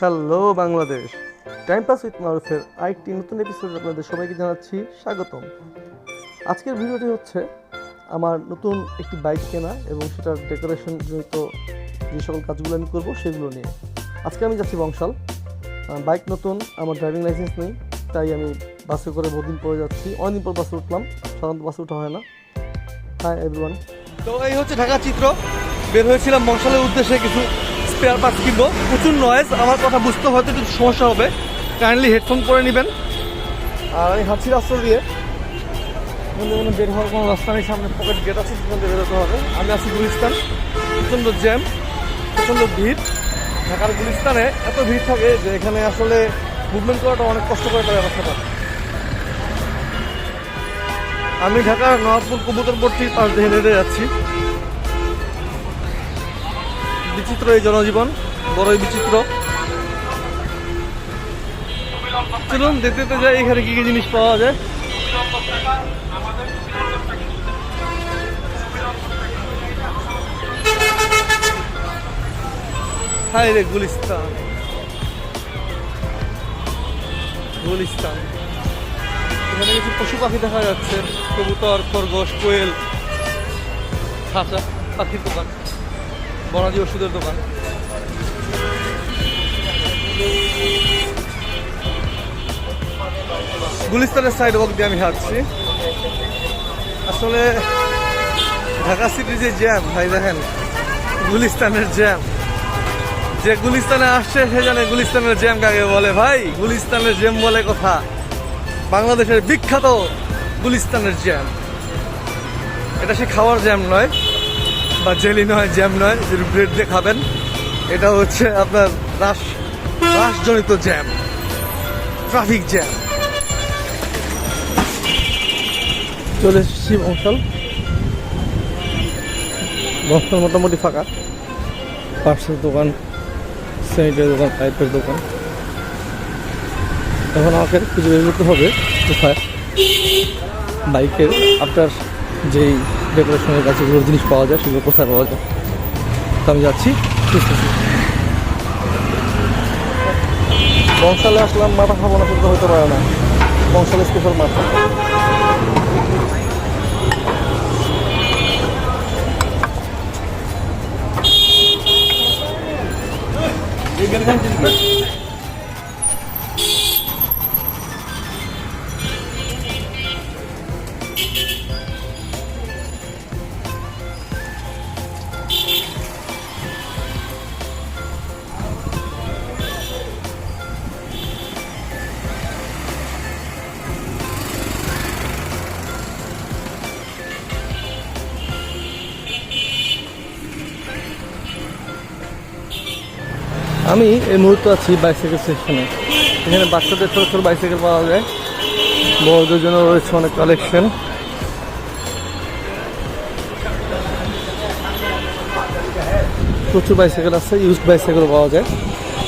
Hello Bangladesh time pass with মারুফের আরেকটি নতুন এপিসোডে আপনাদের সবাইকে জানাচ্ছি স্বাগতম। আজকের ভিডিওটি হচ্ছে আমার নতুন একটি বাইক কেনা এবং সেটার ডেকোরেশন জড়িত যে সকল কাজগুলো আমি করব সেগুলো নিয়ে। আজকে আমি যাচ্ছি বংশাল। বাইক নতুন, আমার ড্রাইভিং লাইসেন্স নেই, তাই আমি বাসে করে বহুদিন পরে যাচ্ছি। অনেকদিন পর বাসে উঠলাম, সাধারণত বাসে ওঠা হয় না। হ্যাঁ এভরিওয়ান তো এই হচ্ছে ঢাকা চিত্র। বের হয়েছিলাম বংশালের উদ্দেশ্যে কিছু স্পেয়ার পার্টস কিনবো। প্রচুর নয়েজ আমার কথা বুঝতে হয়তো একটু সমস্যা হবে। কাইন্ডলি হেডফোন করে নেবেন। আর আমি হাঁটছি রাস্তা দিয়ে। কোনো বের হওয়ার কোনো রাস্তা নেই, সামনে পকেট গেট আছে, সেখান থেকে বেরোতে হবে। আমি আছি গুলিস্তান। প্রচণ্ড জ্যাম প্রচণ্ড ভিড়। ঢাকার গুলিস্তানে এত ভিড় থাকে যে এখানে আসলে মুভমেন্ট করাটা অনেক কষ্ট করে একটা ব্যবস্থাটা আমি ঢাকার নবাবপুর কবুতরপট্টির পাশ দিয়ে হেঁটে যাচ্ছি। বিচিত্র এই জনজীবন, বড়ই বিচিত্র। চলুন দেখতে দেখতে যাই, এখানে কি কি জিনিস পাওয়া যায়। হাই রে, গুলিস্তান। গুলিস্তান। এখানে কিছু পশু পাখি দেখা যাচ্ছে। কবুতর, খরগোশ, কোয়েল। খাঁচা, পাখির দোকান। বনাজি ওষুধের দোকান। গুলিস্তানের সাইড ওয়াক দিয়ে আমি হাঁটছি। আসলে ঢাকা সিটির যে জ্যাম ভাই দেখেন, গুলিস্তানের জ্যাম যে গুলিস্তানে আসছে, সে জানে গুলিস্তানের জ্যাম কাকে বলে। ভাই, গুলিস্তানের জ্যাম বলে কথা। বাংলাদেশের বিখ্যাত গুলিস্তানের জ্যাম এটা সে খাওয়ার জ্যাম নয়। বা জেলি নয়, জ্যাম নয় যে ব্রেড দিয়ে খাবেন। এটা হচ্ছে আপনার রাস, রাসজনিত জ্যাম, ট্রাফিক জ্যাম। চলে এসেছি বংশাল বংশাল মোটামুটি ফাঁকা। পার্সেল দোকান, স্যানিটারি দোকান, পাইপের দোকান। এখন আমাকে খুঁজে বের করতে হবে কোথায়? বাইকের, আপনার যেই ডেকোরেশনের কাছে যেগুলো জিনিস পাওয়া যায় সেগুলো কোথায় পাওয়া যায়? তো আমি যাচ্ছি। খুঁজতেছি বংশালে আসলাম মাথা খাব না কিন্তু হতে পারে না। বংশালে স্পেশাল মাথা। আমি এই মুহূর্তে আছি বাইসাইকেল সেকশনে এখানে বাচ্চাদের ছোটো ছোটো বাইসাইকেল পাওয়া যায়। বড়দের জন্য রয়েছে অনেক কালেকশন প্রচুর বাইসাইকেল আছে ইউজড বাইসাইকেল পাওয়া যায়।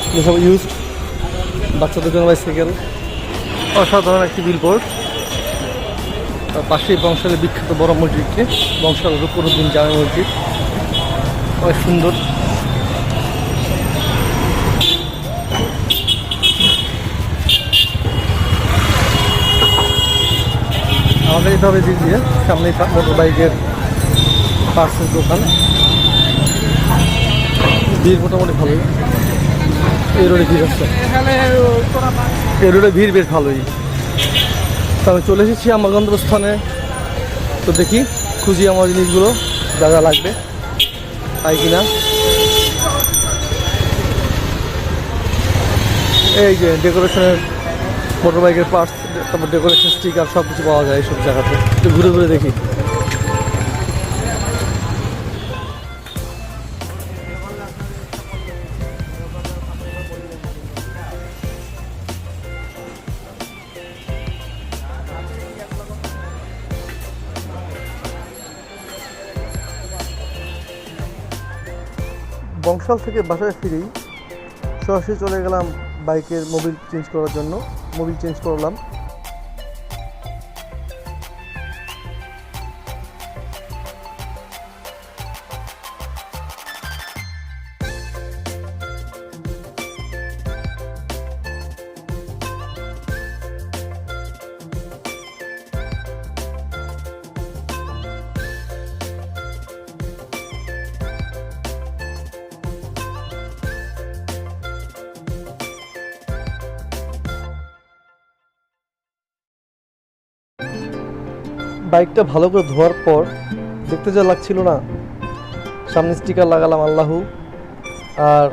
এগুলো সব ইউজড বাচ্চাদের জন্য বাইসাইকেল অসাধারণ একটি বিলবোর্ড তার পাশেই বংশালের বিখ্যাত বড় মসজিদটি। বংশাল রূপরুদ্দিন জামে মসজিদ। অনেক সুন্দর। আমাদের যেতে হবে দিয়ে, সামনেই মোটর বাইকের পার্সের দোকান। ভিড় মোটামুটি ভালোই। এই রোডে ভিড় আছে। এই রোডে ভিড় বেশ ভালোই। তো আমি চলে এসেছি আমার গন্তব্যস্থানে। তো দেখি, খুঁজি আমার জিনিসগুলো, যা যা লাগবে। তাই কিনা? এই যে ডেকোরেশনের মোটর বাইকের পার্টস তারপর ডেকোরেশন স্টিকার সব কিছু পাওয়া যায় এইসব জায়গাতে। একটু ঘুরে ঘুরে দেখি। বংশাল থেকে বাসায় ফিরেই সরাসরি চলে গেলাম বাইকের মোবিল চেঞ্জ করার জন্য মোবিল চেঞ্জ করলাম। বাইকটা ভালো করে ধোয়ার পর দেখতে যা লাগছিল না, সামনে স্টিকার লাগালাম আল্লাহু, আর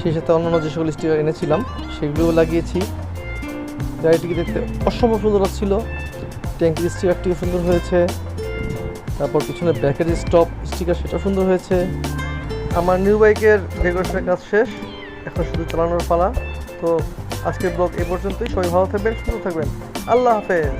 সেই সাথে অন্যান্য যে সকল স্টিকার এনেছিলাম, সেগুলোও লাগিয়েছি। গাড়িটিকে দেখতে অসম্ভব সুন্দর লাগছিল। ট্যাঙ্কির স্টিকারটিও সুন্দর হয়েছে। তারপর পিছনে ব্যাকের স্টপ স্টিকার সেটা সুন্দর হয়েছে। আমার নিউ বাইকের ডেকোরেশনের কাজ শেষ। এখন শুধু চালানোর পালা। তো আজকের ব্লগ এ পর্যন্তই। সবাই ভালো থাকবেন, সুস্থ থাকবেন। আল্লাহ হাফেজ।